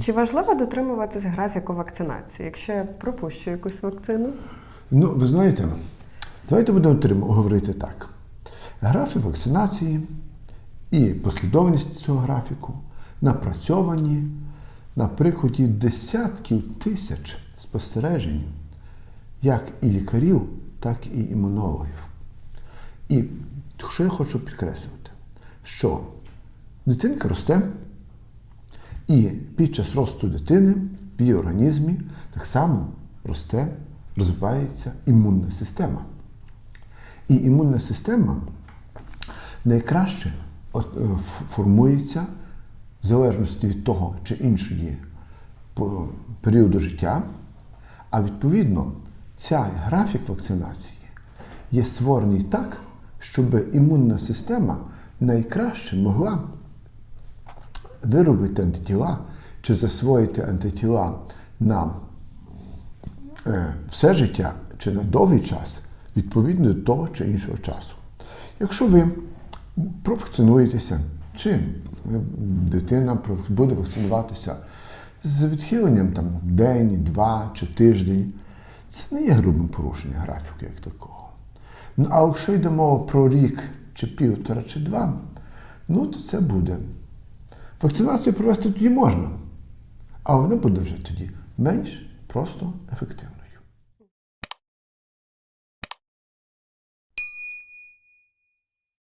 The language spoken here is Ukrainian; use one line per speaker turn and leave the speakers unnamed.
Чи важливо дотримуватись графіку вакцинації, якщо я пропущу якусь вакцину?
Ну, ви знаєте, давайте будемо говорити так. Графік вакцинації і послідовність цього графіку напрацьовані на прикладі десятків тисяч спостережень, як і лікарів, так і імунологів. І що я хочу підкреслювати, що дитинка росте, і під час росту дитини в її організмі так само росте, розвивається імунна система. І імунна система найкраще е, формується в залежності від того чи іншої періоду життя. А відповідно, ця графік вакцинації є створений так, щоб імунна система найкраще могла виробити антитіла чи засвоїти антитіла на е, все життя чи на довгий час відповідно до того чи іншого часу. Якщо ви провакцинуєтеся, чи е, дитина буде вакцинуватися з відхиленням там, день, два чи тиждень, це не є грубим порушенням графіку як такого. Ну, а якщо йде мова про рік чи півтора чи два, ну то це буде. Вакцинацію провести тоді можна, але вона буде вже тоді менш просто ефективно.